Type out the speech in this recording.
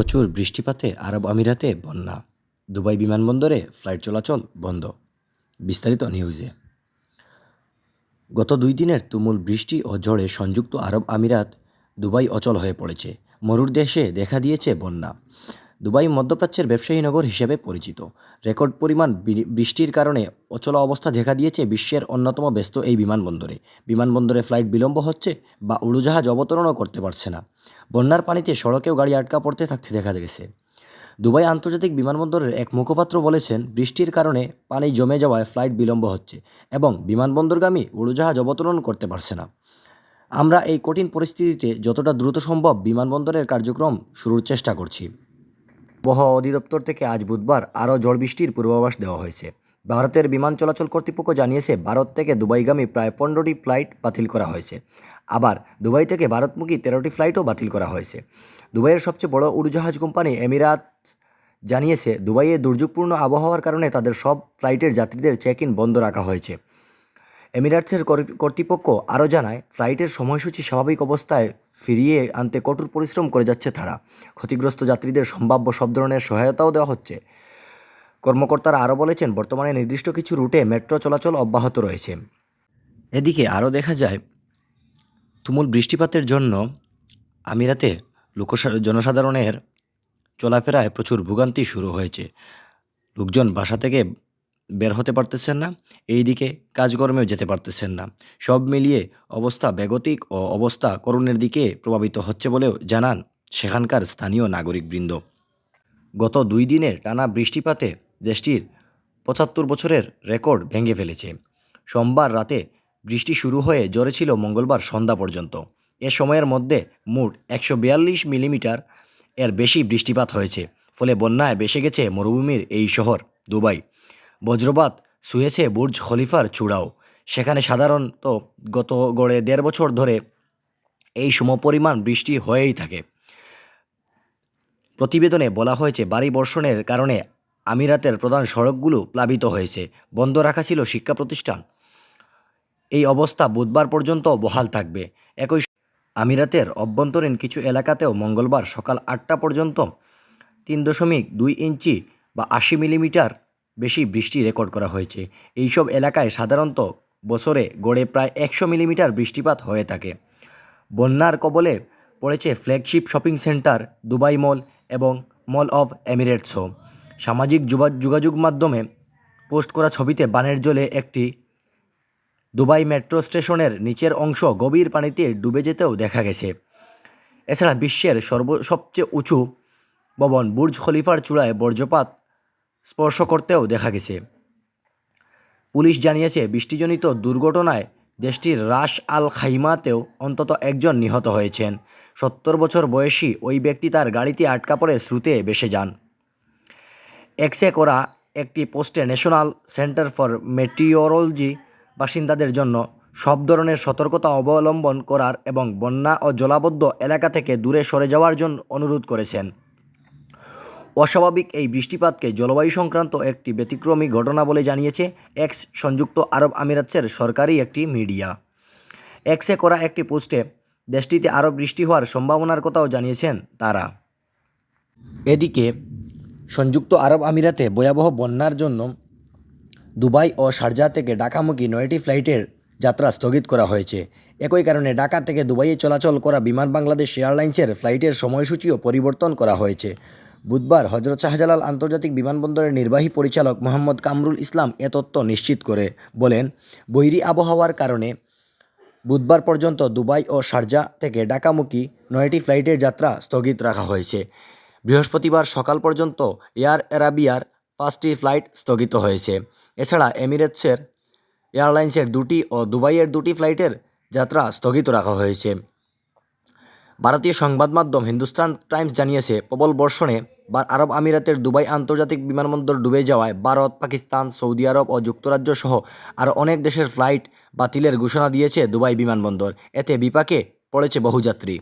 প্রচুর বৃষ্টিপাতে আরব আমিরাতে বন্যা। দুবাই বিমানবন্দরে ফ্লাইট চলাচল বন্ধ। বিস্তারিত নিউজে। গত দুই দিনের তুমুল বৃষ্টি ও ঝড়ে সংযুক্ত আরব আমিরাত দুবাই অচল হয়ে পড়েছে। মরুর দেশে দেখা দিয়েছে বন্যা। দুবাই মধ্যপ্রাচ্যের ব্যবসায়ী নগর হিসেবে পরিচিত। রেকর্ড পরিমাণ বৃষ্টির কারণে অচলা অবস্থা দেখা দিয়েছে বিশ্বের অন্যতম ব্যস্ত এই বিমানবন্দরে। বিমানবন্দরে ফ্লাইট বিলম্ব হচ্ছে বা উড়োজাহাজ অবতরণও করতে পারছে না। বন্যার পানিতে সড়কেও গাড়ি আটকা পড়তে থাকতে দেখা গেছে। দুবাই আন্তর্জাতিক বিমানবন্দরের এক মুখপাত্র বলেছেন, বৃষ্টির কারণে পানি জমে যাওয়ায় ফ্লাইট বিলম্ব হচ্ছে এবং বিমানবন্দরগামী উড়োজাহাজ অবতরণ করতে পারছে না। আমরা এই কঠিন পরিস্থিতিতে যতটা দ্রুত সম্ভব বিমানবন্দরের কার্যক্রম শুরুর চেষ্টা করছি। আবহাওয়া অধিদপ্তর থেকে আজ বুধবার আরও ঝড় বৃষ্টির পূর্বাভাস দেওয়া হয়েছে। ভারতের বিমান চলাচল কর্তৃপক্ষ জানিয়েছে, ভারত থেকে দুবাইগামী প্রায় পনেরোটি ফ্লাইট বাতিল করা হয়েছে। আবার দুবাই থেকে ভারতমুখী তেরোটি ফ্লাইটও বাতিল করা হয়েছে। দুবাইয়ের সবচেয়ে বড় উড়োজাহাজ কোম্পানি এমিরাত জানিয়েছে, দুবাইয়ে দুর্যোগপূর্ণ আবহাওয়ার কারণে তাদের সব ফ্লাইটের যাত্রীদের চেক ইন বন্ধ রাখা হয়েছে। এমিরাটসের কর- কর্তৃপক্ষ আরও জানায়, ফ্লাইটের সময়সূচি স্বাভাবিক অবস্থায় ফিরিয়ে আনতে কঠোর পরিশ্রম করে যাচ্ছে তারা। ক্ষতিগ্রস্ত যাত্রীদের সম্ভাব্য সব ধরনের সহায়তাও দেওয়া হচ্ছে। কর্মকর্তারা আরও বলেছেন, বর্তমানে নির্দিষ্ট কিছু রুটে মেট্রো চলাচল অব্যাহত রয়েছে। এদিকে আরও দেখা যায়, তুমুল বৃষ্টিপাতের জন্য আমিরাতে লোকসা জনসাধারণের চলাফেরায় প্রচুর ভোগান্তি শুরু হয়েছে। লোকজন বাসা থেকে বের হতে পারতেছেন না, এইদিকে কাজকর্মেও যেতে পারতেছেন না। সব মিলিয়ে অবস্থা বেগতিক ও অবস্থা করুণের দিকে প্রভাবিত হচ্ছে বলেও জানান সেখানকার স্থানীয় নাগরিকবৃন্দ। গত দুই দিনের টানা বৃষ্টিপাতে দেশটির পঁচাত্তর বছরের রেকর্ড ভেঙে ফেলেছে। সোমবার রাতে বৃষ্টি শুরু হয়ে জোরে ছিল মঙ্গলবার সন্ধ্যা পর্যন্ত। এ সময়ের মধ্যে মোট একশো বিয়াল্লিশ মিলিমিটার এর বেশি বৃষ্টিপাত হয়েছে, ফলে বন্যায় বেসে গেছে মরুভূমির এই শহর, দুবাই। বজ্রপাত শুয়েছে বুর্জ খলিফার চূড়াও। সেখানে সাধারণত গত গড়ে দেড় বছর ধরে এই সমপরিমাণ বৃষ্টি হয়েই থাকে। প্রতিবেদনে বলা হয়েছে, বাড়ি বর্ষণের কারণে আমিরাতের প্রধান সড়কগুলো প্লাবিত হয়েছে। বন্ধ রাখা ছিল শিক্ষা প্রতিষ্ঠান। এই অবস্থা বুধবার পর্যন্ত বহাল থাকবে। একই আমিরাতের অভ্যন্তরীণ কিছু এলাকাতেও মঙ্গলবার সকাল আটটা পর্যন্ত তিন দশমিক দুই ইঞ্চি বা আশি মিলিমিটার বেশি বৃষ্টি রেকর্ড করা হয়েছে। এইসব এলাকায় সাধারণত বছরে গড়ে প্রায় একশো মিলিমিটার বৃষ্টিপাত হয়ে থাকে। বন্যার কবলে পড়েছে flagship shopping centre, Dubai mall এবং মল অফ এমিরেটসও। সামাজিক যোগা- যোগাযোগ মাধ্যমে পোস্ট করা ছবিতে বানের জলে একটি দুবাই মেট্রো স্টেশনের নিচের অংশ গভীর পানিতে ডুবে যেতেও দেখা গেছে। এছাড়া বিশ্বের সর্ব, সবচেয়ে উঁচু ভবন বুর্জ খলিফার চূড়ায় বজ্রপাত স্পর্শ করতেও দেখা গেছে। পুলিশ জানিয়েছে, বৃষ্টিজনিত দুর্ঘটনায় দেশটির রাস আল খাইমাতেও অন্তত একজন নিহত হয়েছেন। সত্তর বছর বয়সী ওই ব্যক্তি তার গাড়িতে আটকা পড়ে শ্রুতে ভেসে যান। এক্সে করা একটি পোস্টে ন্যাশনাল সেন্টার ফর মেটিওরোলজি বাসিন্দাদের জন্য সব ধরনের সতর্কতা অবলম্বন করার এবং বন্যা ও জলাবদ্ধ এলাকা থেকে দূরে সরে যাওয়ার জন্য অনুরোধ করেছেন। অস্বাভাবিক এই বৃষ্টিপাতকে জলবায়ু সংক্রান্ত একটি ব্যতিক্রমী ঘটনা বলে জানিয়েছে এক্স সংযুক্ত আরব আমিরাতের সরকারি একটি মিডিয়া। এক্সে করা একটি পোস্টে, দেশটিতে আরও বৃষ্টি হওয়ার সম্ভাবনার কথাও জানিয়েছেন তারা। এদিকে, সংযুক্ত আরব আমিরাতে ভয়াবহ বন্যার জন্য দুবাই ও শারজাহ থেকে ঢাকামুখী নয়টি ফ্লাইটের যাত্রা স্থগিত করা হয়েছে। একই কারণে ঢাকা থেকে দুবাইয়ে চলাচল করা বিমান বাংলাদেশ এয়ারলাইন্সের ফ্লাইটের সময়সূচিও পরিবর্তন করা হয়েছে। বুধবার হজরত শাহজালাল আন্তর্জাতিক বিমানবন্দরের নির্বাহী পরিচালক মোহাম্মদ কামরুল ইসলাম এ তথ্য নিশ্চিত করে বলেন, বৈরী আবহাওয়ার কারণে বুধবার পর্যন্ত দুবাই ও শারজা থেকে ঢাকামুখী নয়টি ফ্লাইটের যাত্রা স্থগিত রাখা হয়েছে। বৃহস্পতিবার সকাল পর্যন্ত এয়ার অ্যারাবিয়ার পাঁচটি ফ্লাইট স্থগিত হয়েছে। এছাড়া এমিরেটসের এয়ারলাইন্সের দুটি ও দুবাইয়ের দুটি ফ্লাইটের যাত্রা স্থগিত রাখা হয়েছে। ভারতীয় সংবাদ মাধ্যম হিন্দুস্তান টাইমস জানিয়েছে, প্রবল বর্ষণে আরব আমিরাতের দুবাই আন্তর্জাতিক বিমানবন্দর ডুবে যাওয়ায় ভারত, পাকিস্তান, সৌদি আরব ও যুক্তরাজ্য সহ আরও অনেক দেশের ফ্লাইট বাতিলের ঘোষণা দিয়েছে দুবাই বিমানবন্দর। এতে বিপাকে পড়েছে বহু যাত্রী।